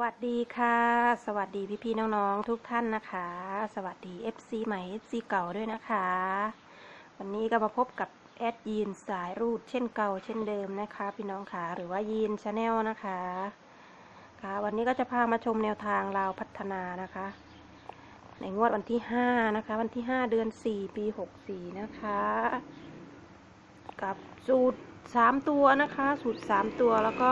วัสดีค่ะ สวัสดีพี่ๆน้องๆทุกท่านนะคะ สวัสดี FC ใหม่ FC เก่าด้วยนะคะ วันนี้ก็มาพบกับแอดยีนสายรูดเช่นเก่าเช่นเดิมนะคะ พี่น้องค่ะหรือว่ายีนชาแนลนะคะค่ะวันนี้ก็จะพามาชมแนวทางลาวพัฒนานะคะ ในงวดวันที่ 5 นะคะ วันที่ 5 เดือน 4 ปี 64 นะคะ กับสูตร 3 ตัวนะคะ สูตร 3 ตัวแล้วก็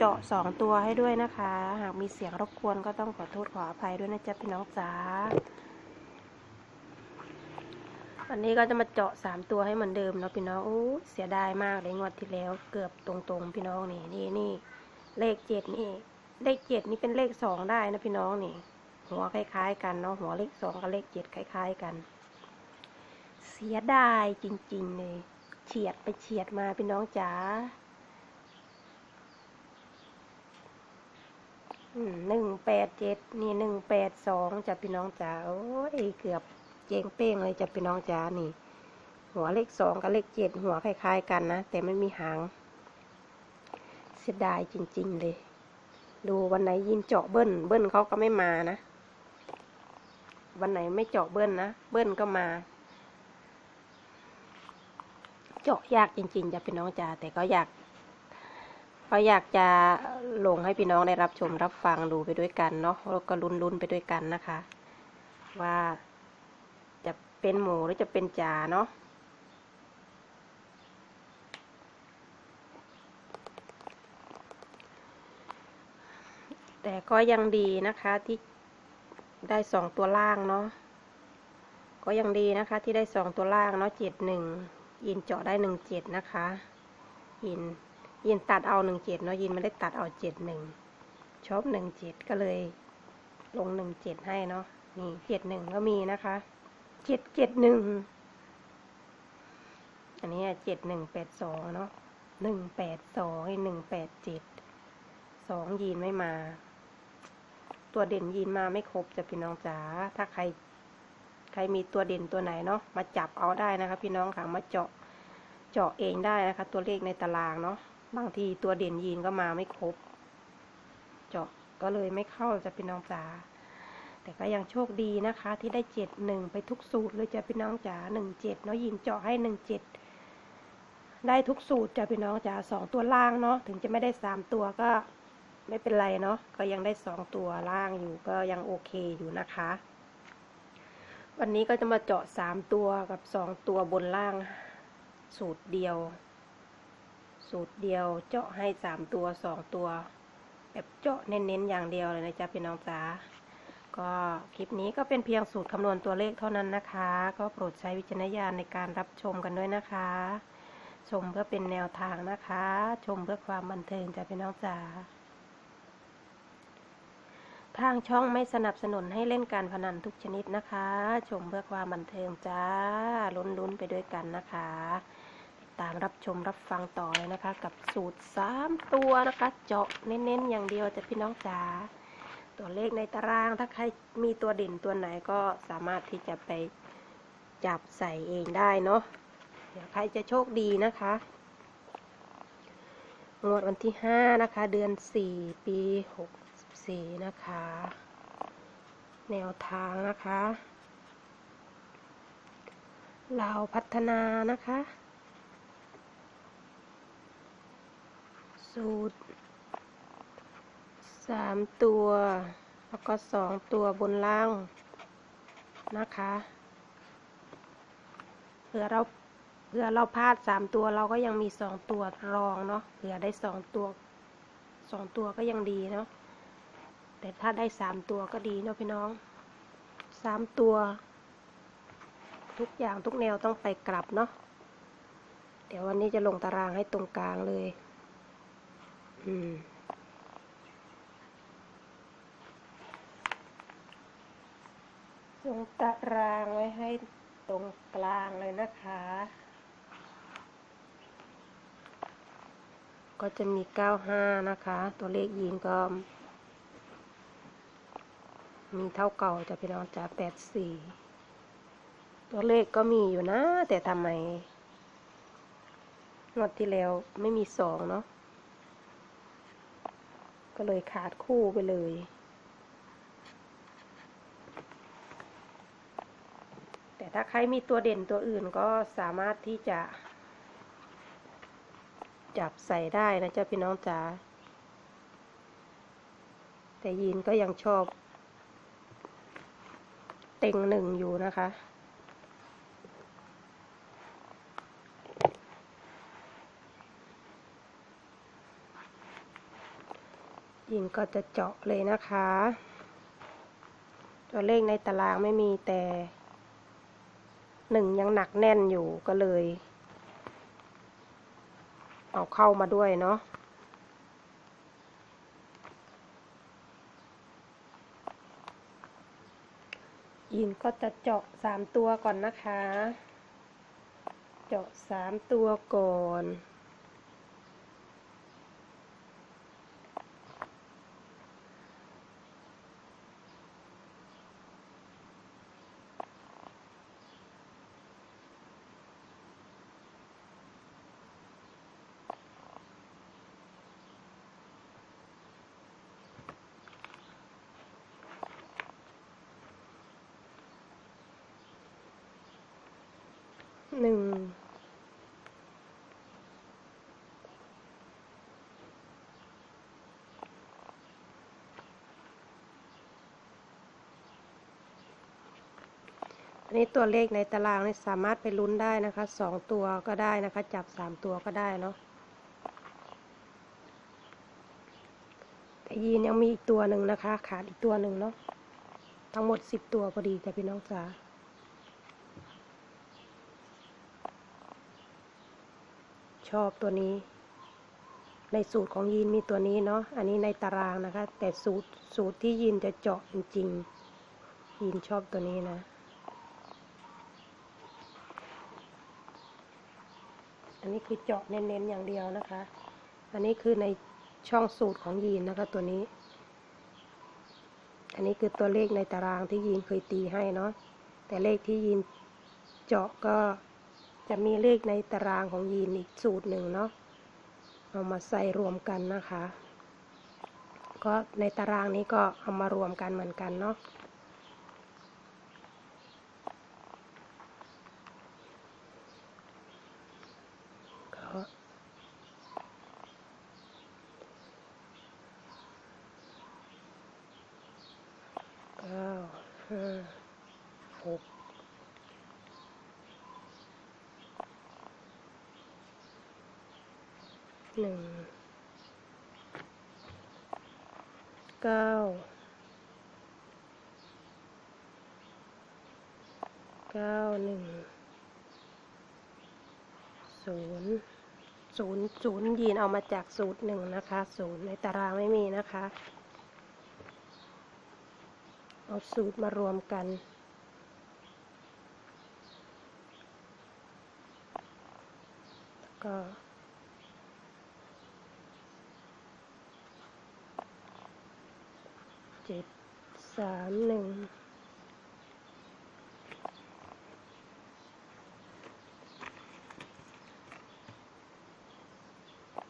เจาะสองตัวให้ด้วยนะคะ หากมีเสียงรบกวนก็ต้องขอโทษขออภัยด้วยนะจ๊ะพี่น้องจ๋าวันนี้ก็จะมาเจาะสามตัวให้เหมือนเดิมเนาะพี่น้องโอ้เสียดายมากเลยงวดที่แล้ว เกือบตรงๆ พี่น้องนี่นี่นี่เลขเจ็ดนี่เลขเจ็ดนี่เป็นเลขสองได้นะพี่น้องนี่ หัวคล้ายๆ กันเนาะหัวเลขสองกับเลขเจ็ดคล้าย ๆ กัน เสียดายจริงๆเลยเฉียดไปเฉียดมาพี่น้องจ๋า หนึ่งแปดเจ็ดนี่หนึ่งแปดสองจะพี่น้องจ๋าโอ้ยเกือบเจงเป้งเลยจะพี่น้องจ๋านี่ หัวเลขสองกับเลขเจ็ดหัวคล้ายๆกันนะ แต่ไม่มีหาง เสียดายจริง ๆ เลย ดูวันไหนยินเจาะเบิ้ลเบิ้ลเขาก็ไม่มานะ วันไหนไม่เจาะเบิ้ลนะ เบิ้ลก็มา เจาะยากจริงๆจะพี่น้องจ๋าแต่ก็อยาก ก็อยากจะลงให้พี่น้องได้รับชมรับฟังดูไปด้วยกันเนาะแล้วก็ลุ้นๆไปด้วยกันนะคะ ว่าจะเป็นหมูหรือจะเป็นจ่าเนาะแต่ก็ยังดีนะคะที่ได้สองตัวล่างเนาะก็ยังดีนะคะที่ได้สองตัวล่างเนาะเจ็ดหนึ่งยินเจาะได้หนึ่งเจ็ดนะคะยิน ยินตัดเอาหนึ่งเจ็ดเนาะยินไม่ได้ตัดเอาเจ็ดหนึ่งชอบหนึ่งเจ็ดก็เลยลงหนึ่งเจ็ดให้เนาะนี่เจ็ดหนึ่งก็มีนะคะเจ็ดเจ็ดหนึ่งอันนี้เจ็ดหนึ่งแปดสองเนาะหนึ่งแปดสองหนึ่งแปดเจ็ดสองยีนไม่มา ตัวเด่นยีนมาไม่ครบจะพี่น้องจ๋าถ้าใคร ใครมีตัวเด่นตัวไหนเนาะมาจับเอาได้นะคะ พี่น้องค่ะมาเจาะเจาะเองได้นะคะ ตัวเลขในตารางเนาะ บางทีตัวเด่นยีนก็มาไม่ครบ เจาะก็เลยไม่เข้าจะพี่น้องจ๋าแต่ก็ยังโชคดีนะคะ ที่ได้เจ็ดหนึ่งไปทุกสูตรเลยจะพี่น้องจ๋าหนึ่งเจ็ดเนาะยินเจาะให้หนึ่งเจ็ดได้ทุกสูตรจะพี่น้องจ๋าสองตัวล่างเนาะถึงจะไม่ได้สามตัวก็ไม่เป็นไรเนาะก็ยังได้สองตัวล่างอยู่ก็ยังโอเคอยู่นะคะ วันนี้ก็จะมาเจาะสามตัวกับสองตัวบนล่างสูตรเดียว สูตรเดียวเจาะให้สามตัวสองตัว แบบเจาะเน้นๆอย่างเดียวเลยนะจ๊ะพี่น้องจ๋าก็คลิปนี้ก็เป็นเพียงสูตรคำนวณตัวเลขเท่านั้นนะคะ ก็โปรดใช้วิจารณญาณในการรับชมกันด้วยนะคะ ชมเพื่อเป็นแนวทางนะคะ ชมเพื่อความบันเทิงจ้ะพี่น้องจ๋าทางช่องไม่สนับสนุนให้เล่นการพนันทุกชนิดนะคะ ชมเพื่อความบันเทิงจ้าลุ้นๆไปด้วยกันนะคะ ตามรับชมรับฟังต่อเลยนะคะ กับสูตรสามตัวนะคะ เจาะเน้นๆอย่างเดียวจะพี่น้องจ๋าตัวเลขในตารางถ้าใครมีตัวเด่นตัวไหนก็สามารถที่จะไปจับใส่เองได้เนาะเดี๋ยวใครจะโชคดีนะคะงวดวันที่ห้านะคะ เดือนสี่ปีหกสี่นะคะ แนวทางนะคะเราพัฒนานะคะ สูตรสามตัว แล้วก็สองตัวบนล่าง นะคะเผื่อเราเผื่อเราพลาดสามตัวเราก็ยังมีสองตัวรองเนาะเผื่อได้สองตัวสองตัวก็ยังดีเนาะแต่ถ้าได้สามตัวก็ดีเนาะพี่น้องสามตัว ทุกอย่างทุกแนวต้องไปกลับเนาะเดี๋ยววันนี้จะลงตารางให้ตรงกลางเลย อืมลงตารางไว้ให้ตรงกลางเลยนะคะ ก็จะมี 95 นะคะ ตัวเลขยีนก็ มีเท่าเก่าจะเป็นน้องจ๋า84 ตัวเลขก็มีอยู่นะ แต่ทำไมงวดที่แล้วไม่มีสองเนาะ ก็เลยขาดคู่ไปเลย แต่ถ้าใครมีตัวเด่นตัวอื่นก็สามารถที่จะ จับใส่ได้นะจ๊ะพี่น้องจ๋าแต่ยีนก็ยังชอบ เต็งหนึ่งอยู่นะคะ ยินก็จะเจาะเลยนะคะ ตัวเลขในตารางไม่มีแต่หนึ่งยังหนักแน่นอยู่ก็เลย เอาเข้ามาด้วยเนาะยินก็จะเจาะสามตัวก่อนนะคะ เจาะสามตัวก่อน หนึ่งอันนี้ตัวเลขในตารางนี่สามารถไปลุ้นได้นะคะสองตัวก็ได้นะคะ จับสามตัวก็ได้เนาะแต่ยีนยังมีอีกตัวหนึ่งนะคะ ขาดอีกตัวหนึ่งเนาะทั้งหมดสิบตัวพอดีจ้ะพี่น้องจ๋า ชอบตัวนี้ ในสูตรของยีนมีตัวนี้เนาะอันนี้ในตารางนะคะ แต่สูตรสูตรที่ยีนจะเจาะจริงๆยีนชอบตัวนี้นะ อันนี้คือเจาะเน้นๆอย่างเดียวนะคะ อันนี้คือในช่องสูตรของยีนนะคะตัวนี้ อันนี้คือตัวเลขในตารางที่ยีนเคยตีให้เนาะแต่เลขที่ยีนเจาะก็ จะมีเลขในตารางของยีนอีกสูตรหนึ่งเนาะเอามาใส่รวมกันนะคะ ก็ในตารางนี้ก็เอามารวมกันเหมือนกันเนาะ ก็เก้าห้าหก หนึ่งเก้าเก้าหนึ่งศูนย์ศูนย์ศูนย์ยีนเอามาจากสูตรหนึ่งนะคะศูนย์ในตารางไม่มีนะคะ เอาสูตรมารวมกันก็ เจ็ดสามหนึ่ง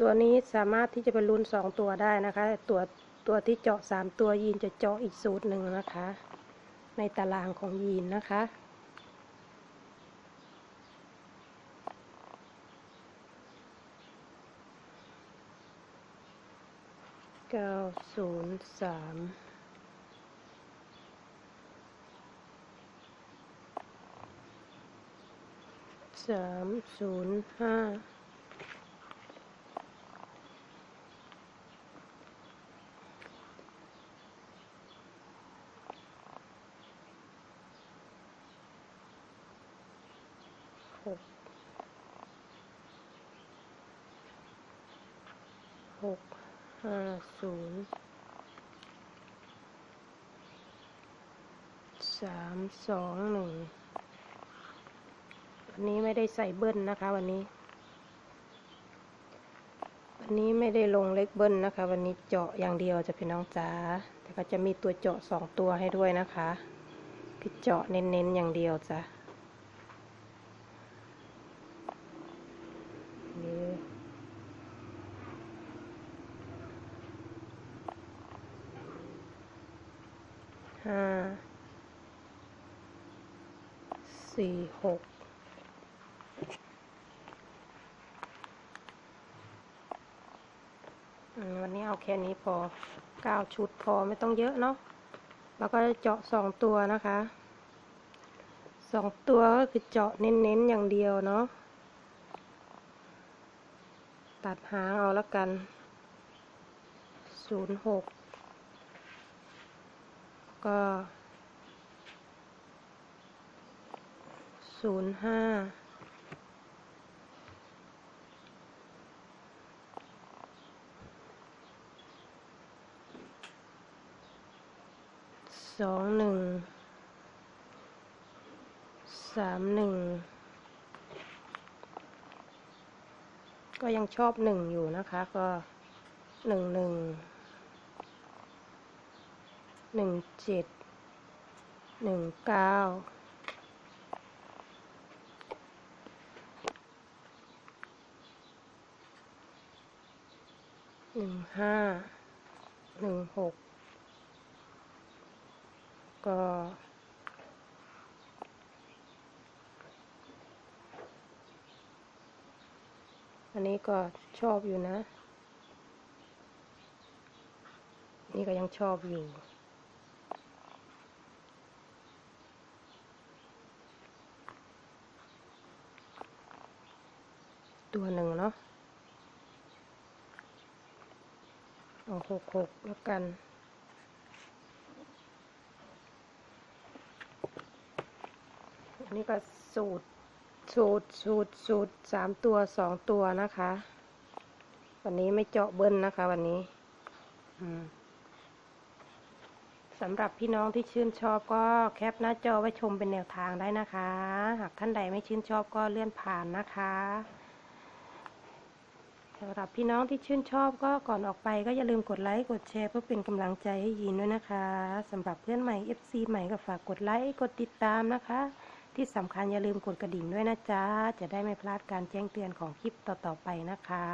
ตัวนี้สามารถที่จะเป็นลุ้นสองตัวได้นะคะ ตัวตัวที่เจาะสามตัวยีนจะเจาะอีกสูตรหนึ่งนะคะ ในตารางของยีนนะคะ เก้าศูนย์สาม สามศูนย์ห้าหกหกห้าศูนย์สามสองหนึ่ง วันนี้ไม่ได้ใส่เบิ้ลนะคะ วันนี้ วันนี้ไม่ได้ลงเล็กเบิ้ลนะคะ วันนี้เจาะอย่างเดียวจะพี่น้องจ๋าแต่ก็จะมีตัวเจาะสองตัวให้ด้วยนะคะคือเจาะเน้นๆอย่างเดียวจ้ะห้าสี่หก อืม วันนี้เอาแค่นี้พอเก้าชุดพอไม่ต้องเยอะเนาะแล้วก็เจาะสองตัวนะคะสองตัวก็คือเจาะเน้นๆอย่างเดียวเนาะตัดหางเอาแล้วกันศูนย์หกก็ศูนย์ห้า สองหนึ่งสามหนึ่งก็ยังชอบหนึ่งอยู่นะคะก็หนึ่งหนึ่งหนึ่งเจ็ดหนึ่งเก้าหนึ่งห้าหนึ่งหก ก็อันนี้ก็ชอบอยู่นะ นี่ก็ยังชอบอยู่ ตัวหนึ่งเนาะเอาหกหกแล้วกัน นนี้ก็สูตรสูตรสูตรสูตรสามตัวสองตัวนะคะ วันนี้ไม่เจาะเบิ้ลนะคะ วันนี้สำหรับพี่น้องที่ชื่นชอบก็แคปหน้าจอไว้ชมเป็นแนวทางได้นะคะ หากท่านใดไม่ชื่นชอบก็เลื่อนผ่านนะคะสำหรับพี่น้องที่ชื่นชอบก็ก่อนออกไปก็อย่าลืมกดไลค์กดแชร์เพื่อเป็นกำลังใจให้ยินด้วยนะคะสำหรับเพื่อนใหม่ FC ใหม่ก็ฝากกดไลค์กดติดตามนะคะ ที่สำคัญอย่าลืมกดกระดิ่งด้วยนะจ๊ะ จะได้ไม่พลาดการแจ้งเตือนของคลิปต่อๆไปนะคะ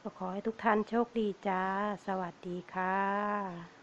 ก็ขอให้ทุกท่านโชคดีจ้า สวัสดีค่ะ